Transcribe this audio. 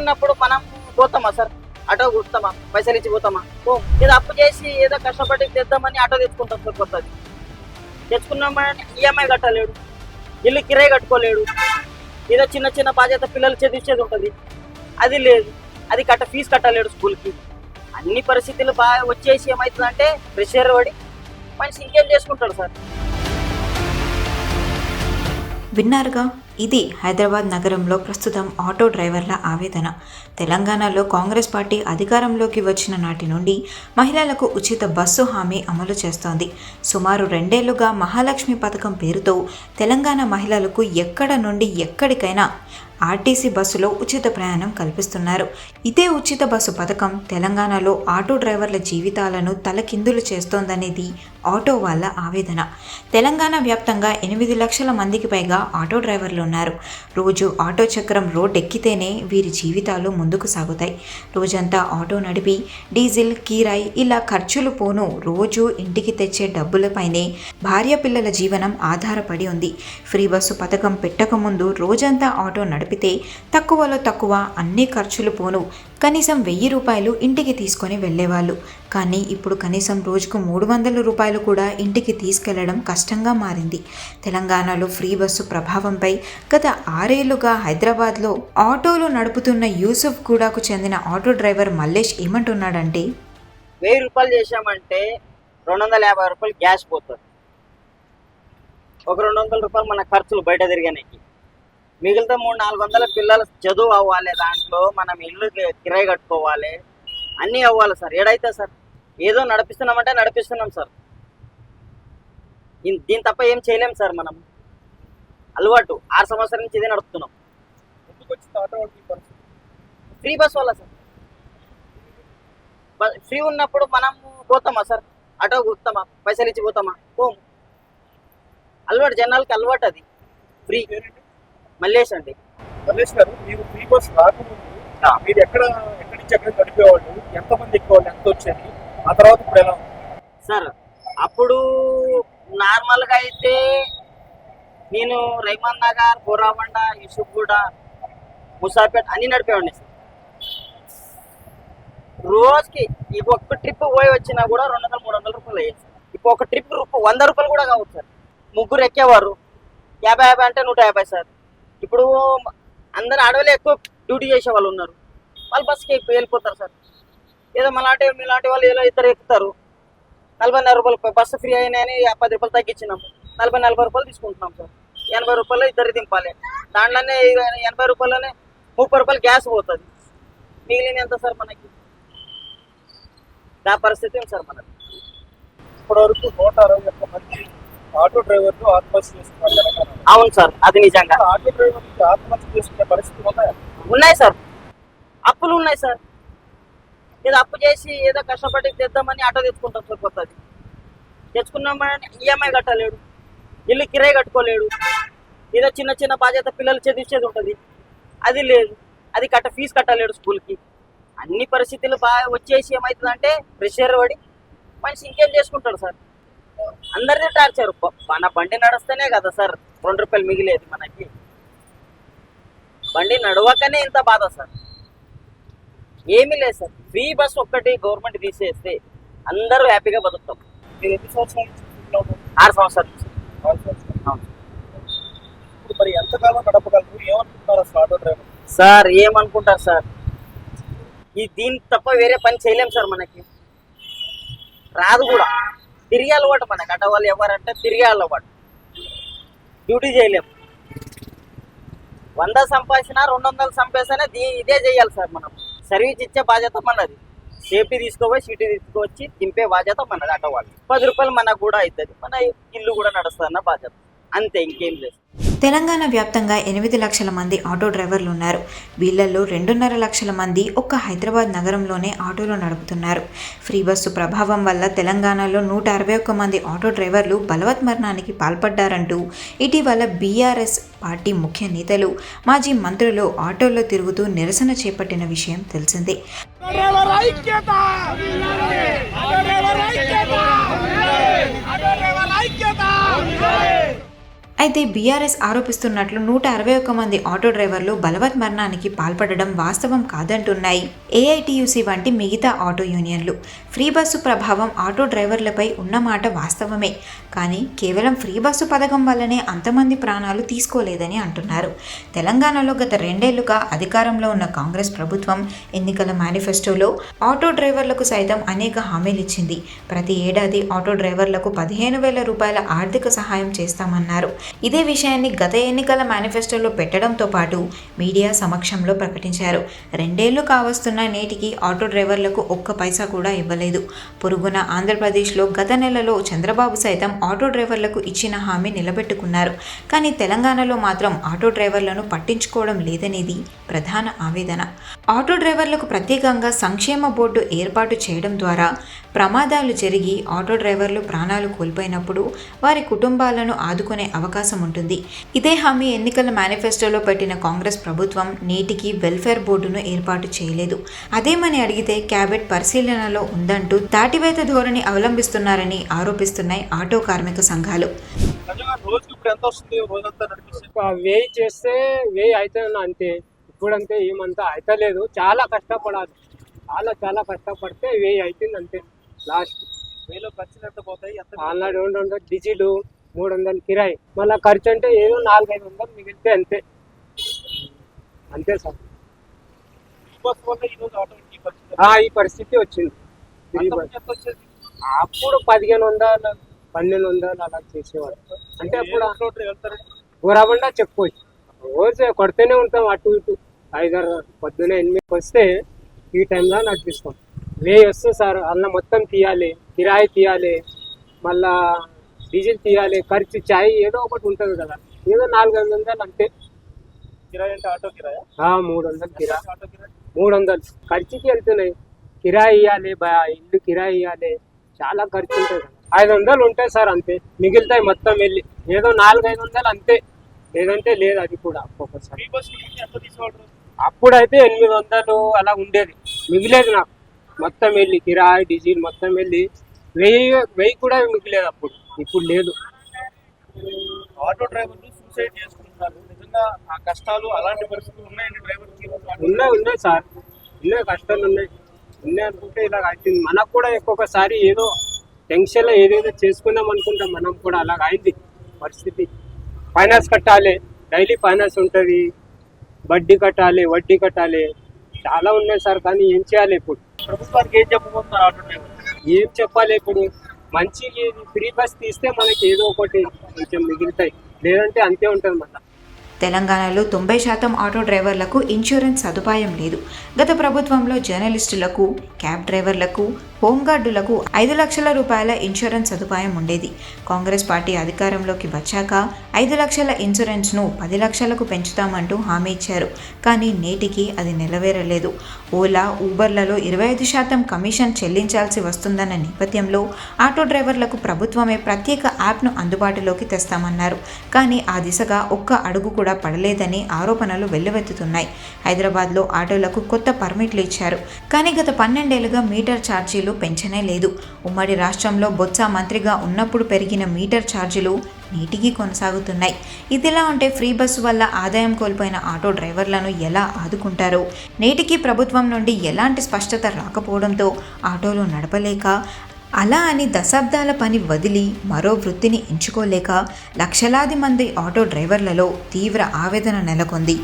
ఉన్నప్పుడు మనం పోతామా sir? Auto కూర్చుతామా పైసలు ఇచ్చి పోతామా? ఏదో అప్పు చేసి ఏదో కష్టపడి తెద్దామని ఆటో తెచ్చుకుంటాం సార్ కొత్తది. తెచ్చుకున్నామని ఈఎంఐ కట్టలేడు. ఇల్లు కిరాయి కట్టుకోలేడు. ఏదో చిన్న చిన్న బాధ్యత పిల్లలు చదివించేది ఉంటుంది. అది లేదు. అది కట్ట ఫీజు కట్టలేడు స్కూల్కి. అన్ని పరిస్థితులు బాగా వచ్చేసి ఏమవుతుందంటే ప్రెషర్ పడి మనిషి ఇంకేం చేసుకుంటాడు సార్? విన్నారుగా? ఇది హైదరాబాద్ నగరంలో ప్రస్తుతం ఆటో డ్రైవర్ల ఆవేదన. తెలంగాణలో కాంగ్రెస్ పార్టీ అధికారంలోకి వచ్చిన నాటి నుండి మహిళలకు ఉచిత బస్సు హామీ అమలు చేస్తోంది. సుమారు రెండేళ్ళుగా మహాలక్ష్మి పథకం పేరుతో తెలంగాణ మహిళలకు ఎక్కడ నుండి ఎక్కడికైనా ఆర్టీసీ బస్సులో ఉచిత ప్రయాణం కల్పిస్తున్నారు. ఇదే ఉచిత బస్సు పథకం తెలంగాణలో ఆటో డ్రైవర్ల జీవితాలను తలకిందులు చేస్తోందనేది ఆటో వాళ్ళ ఆవేదన. తెలంగాణ వ్యాప్తంగా ఎనిమిది లక్షల మందికి పైగా ఆటో డ్రైవర్లు ఉన్నారు. రోజు ఆటో చక్రం రోడ్ ఎక్కితేనే వీరి జీవితాలు ముందుకు సాగుతాయి. రోజంతా ఆటో నడిపి డీజిల్ కీరాయి ఇలా ఖర్చులు పోను రోజు ఇంటికి తెచ్చే డబ్బులపైనే భార్య పిల్లల జీవనం ఆధారపడి ఉంది. ఫ్రీ బస్సు పథకం పెట్టకముందు రోజంతా ఆటో నడిపి గడిపితే తక్కువలో తక్కువ అన్ని ఖర్చులు పోను. కనీసం వెయ్యి రూపాయలు ఇంటికి తీసుకొని వెళ్ళేవాళ్ళు. కానీ ఇప్పుడు కనీసం రోజుకు మూడు వందల రూపాయలు కూడా ఇంటికి తీసుకెళ్ళడం కష్టంగా మారింది. తెలంగాణలో ఫ్రీ బస్సు ప్రభావంపై గత ఆరేళ్ళుగా హైదరాబాద్లో ఆటోలు నడుపుతున్న యూసుఫ్ గూడాకు చెందిన ఆటో డ్రైవర్ మల్లేష్ ఏమంటున్నాడంటే వెయ్యి రూపాయలు చేశామంటే రెండు వందల యాభై రూపాయలు గ్యాస్ పోతుంది. ఒక రెండు వందల రూపాయలు మన ఖర్చులు బయట తిరిగానికి మిగిలితే మూడు నాలుగు వందల పిల్లల చదువు అవ్వాలి దాంట్లో మనం ఇల్లు కిరాయి కట్టుకోవాలి. అన్నీ అవ్వాలి సార్. ఏడైతే సార్? ఏదో నడిపిస్తున్నామంటే నడిపిస్తున్నాం సార్. దీని తప్ప ఏం చేయలేం సార్ మనం. అలవాటు. ఆరు సంవత్సరాల నుంచి ఇదే నడుపుతున్నాం. ఫ్రీ బస్ వల్ల సార్. ఫ్రీ ఉన్నప్పుడు మనం పోతామా సార్? ఆటో కూర్చుతామా పైసలు ఇచ్చి పోతామా? పోము. అలవాటు జనాలకి అలవాటు అది. ఫ్రీ. మల్లేష్ అండి. రమేష్ గారు మీరు ఫ్రీ బస్ రాకముందు. మీరు ఎక్కడ ఎక్కడి నుంచి ఎక్కడ గడిపేవాళ్ళు ఎంతమంది ఎక్కేవాళ్ళు? ఎంత వచ్చేది ఆ తర్వాత ఇప్పుడు ఎలా సార్ అప్పుడు నార్మల్గా అయితే నేను రైమన్ నగర్ బోరామండ యూసుఫ్గూడ ముసాపేట్ అన్ని నడిపేవాడిని సార్. రోజుకి ఈ ఒక్క ట్రిప్ పోయి వచ్చినా కూడా రెండు వందల మూడు వందల రూపాయలు అయ్యేది సార్. ఇప్పుడు ఒక ట్రిప్ రూపాయ వంద రూపాయలు కూడా కావచ్చు సార్. ముగ్గురు ఎక్కేవారు. యాభై యాభై అంటే నూట యాభై సార్. ఇప్పుడు అందరు ఆడవాళ్ళు ఎక్కువ డ్యూటీ చేసే వాళ్ళు ఉన్నారు. వాళ్ళు బస్కి వెళ్ళిపోతారు సార్. ఏదో మలాంటి మీలాంటి వాళ్ళు ఏదో ఇద్దరు ఎక్కుతారు. నలభై నలభై రూపాయలు బస్సు ఫ్రీ అయినాయని పది రూపాయలు తగ్గించినాము. నలభై నలభై రూపాయలు తీసుకుంటున్నాం సార్. ఎనభై రూపాయలు ఇద్దరు దింపాలి. దాంట్లోనే ఎనభై రూపాయలనే ముప్పై రూపాయలు గ్యాస్ పోతుంది. మిగిలిన ఎంత సార్ మనకి? ఆ పరిస్థితి ఉంది సార్ మనకి ఇప్పటివరకు నూట అరవై ఒక్క మంది ఆటో డ్రైవర్లు ఆత్మహత్య తెలంగాణలో. అవును సార్ అది నిజంగా. ఆటో డ్రైవర్లు ఆత్మహత్య చేసుకునే పరిస్థితి ఉన్నాయా? ఉన్నాయి సార్. అప్పులు ఉన్నాయి సార్. ఏదో అప్పు చేసి ఏదో కష్టపడి తెద్దామని ఆటో తెచ్చుకుంటాం సార్ కొత్తది. తెచ్చుకున్నామని ఈఎంఐ కట్టలేడు. ఇల్లు కిరాయి కట్టుకోలేడు. ఏదో చిన్న చిన్న బాధ్యత పిల్లలు చదివించేది ఉంటుంది. అది లేదు. అది కట్ట ఫీజు కట్టలేడు స్కూల్కి. అన్ని పరిస్థితులు బాగా వచ్చేసి ఏమవుతుందంటే ప్రెషర్ పడి మనిషి ఇంకేం చేసుకుంటాడు సార్? అందరిది టార్చర్. మన బండి నడుస్తేనే కదా సార్ రెండు రూపాయలు మిగిలేది మనకి. బండి నడవకనే ఇంత బాధ సార్. ఏమీ లేదు సార్. ఫ్రీ బస్ ఒక్కటి గవర్నమెంట్ తీసేస్తే అందరూ హ్యాపీగా బతుకుతాం. మీరు ఎన్ని సంవత్సరాల నుంచి ఫీల్డ్లో ఉన్నారు? ఆరు సంవత్సరాల నుంచి. ఆరు సంవత్సరాలు. అవును. ఇప్పుడు మరి ఎంతకాలం గడపగలరు ఏమనుకుంటున్నారు అసలు ఆటో డ్రైవర్? సార్ ఏమనుకుంటారు సార్? ఈ దీని తప్ప వేరే పని చేయలేం సార్ మనకి. రాదు కూడా. తిరిగి అలవాటు మనకి. అట వాళ్ళు ఎవరంటే తిరిగి అలవాటు. డ్యూటీ చేయలేము వంద సంపాదించినా రెండు వందలు సంపాదించినా దీ ఇదే చేయాలి సార్ మనం. సర్వీస్ ఇచ్చే బాధ్యత మనది. సేఫ్టీ తీసుకోపోయి సీటీ తీసుకొచ్చి దింపే బాధ్యత మనది అటవాళ్ళు పది రూపాయలు మనకు కూడా అవుతుంది మన ఇల్లు కూడా నడుస్తుంది అన్న బాధ్యత. అంతే ఇంకేం లేదు. తెలంగాణ వ్యాప్తంగా ఎనిమిది లక్షల మంది ఆటో డ్రైవర్లు ఉన్నారు. వీళ్ళల్లో రెండున్నర లక్షల మంది ఒక్క హైదరాబాద్ నగరంలోనే ఆటోలు నడుపుతున్నారు. ఫ్రీ బస్సు ప్రభావం వల్ల తెలంగాణలో నూట అరవై ఒక్క మంది ఆటో డ్రైవర్లు బలవత్మరణానికి పాల్పడ్డారంటూ ఇటీవల బీఆర్ఎస్ పార్టీ ముఖ్య నేతలు మాజీ మంత్రులు ఆటోల్లో తిరుగుతూ నిరసన చేపట్టిన విషయం తెలిసిందే డ్రైవర్ ఐక్యత ఆటో డ్రైవర్ ఐక్యత ఆటో డ్రైవర్ ఐక్యత అయితే బీఆర్ఎస్ ఆరోపిస్తున్నట్లు నూట అరవై ఒక్క మంది ఆటో డ్రైవర్లు బలవత్ మరణానికి పాల్పడడం వాస్తవం కాదంటున్నాయి. ఏఐటియుసి వంటి మిగతా ఆటో యూనియన్లు ఫ్రీ బస్సు ప్రభావం ఆటో డ్రైవర్లపై ఉన్నమాట వాస్తవమే. కానీ కేవలం ఫ్రీ బస్సు పథకం వల్లనే అంతమంది ప్రాణాలు తీసుకోలేదని అంటున్నారు. తెలంగాణలో గత రెండేళ్ళుగా అధికారంలో ఉన్న కాంగ్రెస్ ప్రభుత్వం ఎన్నికల మేనిఫెస్టోలో ఆటో డ్రైవర్లకు సైతం అనేక హామీలు ఇచ్చింది. ప్రతి ఏడాది ఆటో డ్రైవర్లకు పదిహేను వేల రూపాయల ఆర్థిక సహాయం చేస్తామన్నారు. ఇదే విషయాన్ని గత ఎన్నికల మేనిఫెస్టోలో పెట్టడంతో పాటు మీడియా సమక్షంలో ప్రకటించారు. రెండేళ్ళు కావస్తున్న నేటికి ఆటో డ్రైవర్లకు ఒక్క పైసా కూడా ఇవ్వలేదు. పొరుగున ఆంధ్రప్రదేశ్లో గత నెలలో చంద్రబాబు సైతం ఆటో డ్రైవర్లకు ఇచ్చిన హామీ నిలబెట్టుకున్నారు. కానీ తెలంగాణలో మాత్రం ఆటో డ్రైవర్లను పట్టించుకోవడం లేదనేది ప్రధాన ఆవేదన. ఆటో డ్రైవర్లకు ప్రత్యేకంగా సంక్షేమ బోర్డు ఏర్పాటు చేయడం ద్వారా ప్రమాదాలు జరిగి ఆటో డ్రైవర్లు ప్రాణాలు కోల్పోయినప్పుడు వారి కుటుంబాలను ఆదుకునే అవకాశం ఉంటుంది ఇదే హామీ ఎన్నికల మేనిఫెస్టోలో పెట్టిన కాంగ్రెస్ ప్రభుత్వం నేటికి వెల్ఫేర్ బోర్డును ఏర్పాటు చేయలేదు. అదేమని అడిగితే క్యాబినెట్ పరిశీలనలో ఉందంటూ దాటివేత ధోరణి అవలంబిస్తున్నారని ఆరోపిస్తున్నాయి ఆటో కార్మిక సంఘాలు. నిజంగా రోజుకి ఇప్పుడు ఎంత వస్తుంది? రోజంతా నడిపిస్తే? ఒక వేయి చేస్తే వేయి అవుతుంది అంతే. ఇప్పుడంతే ఏమంతా అవుతలేదు చాలా కష్టపడాలి. చాలా చాలా కష్టపడితే వేయి అవుతుంది అంతే. లాస్ట్. వేలో ఖర్చులు ఎంత పోతాయి? ఎంత ఆన్లైన్ రెండు వందలు డీజిల్ మూడు వందలు కిరాయి. మళ్ళీ ఖర్చు అంటే ఏదో నాలుగైదు వందలు మిగిలితే అంతే. అంతే సార్. ఈ పరిస్థితి ఆ, ఈ పరిస్థితి వచ్చింది. అప్పుడు పదిహేను వందలు పన్నెండు వందలు అలా చేసేవాడు అంటే అప్పుడు గురబండా చెప్పుకోవచ్చు. రోజు కొడుతూనే ఉంటాం అటు ఇటు. ఐదారు పొద్దున ఎనిమిదికి వస్తే ఈ టైంలో నడిపిస్తాం. వేయి వస్తే సార్ అన్న మొత్తం తీయాలి కిరాయి తీయాలి మళ్ళా డీజిల్ తీయాలి ఖర్చు చాయ్ ఏదో ఒకటి ఉంటుంది కదా. ఏదో నాలుగు ఐదు వందలు అంతే. కిరాయి అంటే ఆటో కిరాయా? మూడు వందలు కిరాయి మూడు వందలు. ఖర్చుకి వెళ్తున్నాయి. కిరాయి ఇవ్వాలి ఇల్లు కిరాయి ఇవ్వాలి చాలా ఖర్చు ఉంటుంది ఐదు వందలు ఉంటాయి సార్ అంతే. మిగులుతాయి మొత్తం వెళ్ళి. ఏదో నాలుగు ఐదు వందలు అంతే. లేదంటే లేదు అది కూడా ఒక్కొక్కసారి. అప్పుడైతే ఎనిమిది వందలు అలా ఉండేది. మిగిలేదు నాకు. మొత్తం వెళ్ళి కిరాయి డీజిల్ మొత్తం వెళ్ళి వెయ్యి వెయ్యి కూడా మిగిలేదు అప్పుడు? ఇప్పుడు లేదు. ఆటో డ్రైవర్లు సూసైడ్ చేసుకుంటున్నారు. నిజంగా ఆ కష్టాలు అలాంటి పరిస్థితులు ఉన్నాయండి డ్రైవర్కి ఉన్నాయి ఉన్నాయి సార్. ఉన్నాయి కష్టాలు ఉన్నాయి. ఉన్నాయి అనుకుంటే ఇలా అవుతుంది మనకు కూడా ఒక్కొక్కసారి ఏదో టెన్షన్లో ఏదేదో చేసుకుందాం అనుకుంటాం. మనం కూడా అలాగ అయింది పరిస్థితి. ఫైనాన్స్ కట్టాలి. డైలీ ఫైనాన్స్ ఉంటుంది. వడ్డీ కట్టాలి వడ్డీ కట్టాలి. చాలా ఉన్నాయి సార్ కానీ ఏం చేయాలి ఇప్పుడు? ప్రభుత్వానికి ఏం చెప్పబోతున్నారు ఆటో డ్రైవర్ ఏం చెప్పాలి ఇప్పుడు? మంచి ఫ్రీ బస్ తీస్తే మనకి ఏదో ఒకటి కొంచెం మిగులుతాయి. లేదంటే అంతే ఉంటుంది మళ్ళీ. తెలంగాణలో తొంభై శాతం ఆటో డ్రైవర్లకు ఇన్సూరెన్స్ సదుపాయం లేదు. గత ప్రభుత్వంలో జర్నలిస్టులకు క్యాబ్ డ్రైవర్లకు హోంగార్డులకు ఐదు లక్షల రూపాయల ఇన్సూరెన్స్ సదుపాయం ఉండేది. కాంగ్రెస్ పార్టీ అధికారంలోకి వచ్చాక ఐదు లక్షల ఇన్సూరెన్స్ను పది లక్షలకు పెంచుతామంటూ హామీ ఇచ్చారు. కానీ నేటికి అది నెరవేరలేదు ఓలా ఊబర్లలో ఇరవై ఐదు శాతం కమిషన్ చెల్లించాల్సి వస్తుందన్న నేపథ్యంలో ఆటో డ్రైవర్లకు ప్రభుత్వమే ప్రత్యేక యాప్ను అందుబాటులోకి తెస్తామన్నారు. కానీ ఆ దిశగా ఒక్క అడుగు కూడా కూడా పడలేదని ఆరోపణలు వెల్లువెత్తుతున్నాయి. హైదరాబాద్లో ఆటోలకు కొత్త పర్మిట్లు ఇచ్చారు. కానీ గత పన్నెండేళ్ళుగా మీటర్ ఛార్జీలు పెంచనే లేదు. ఉమ్మడి రాష్ట్రంలో బొత్స మంత్రిగా ఉన్నప్పుడు పెరిగిన మీటర్ ఛార్జీలు నీటికి కొనసాగుతున్నాయి. ఇదిలా ఉంటే ఫ్రీ బస్సు వల్ల ఆదాయం కోల్పోయిన ఆటో డ్రైవర్లను ఎలా ఆదుకుంటారో? నేటికి ప్రభుత్వం నుండి ఎలాంటి స్పష్టత రాకపోవడంతో ఆటోలు నడపలేక అలా అని దశాబ్దాల పని వదిలి మరో వృత్తిని ఎంచుకోలేక లక్షలాది మంది ఆటో డ్రైవర్లలో తీవ్ర ఆవేదన నెలకొంది.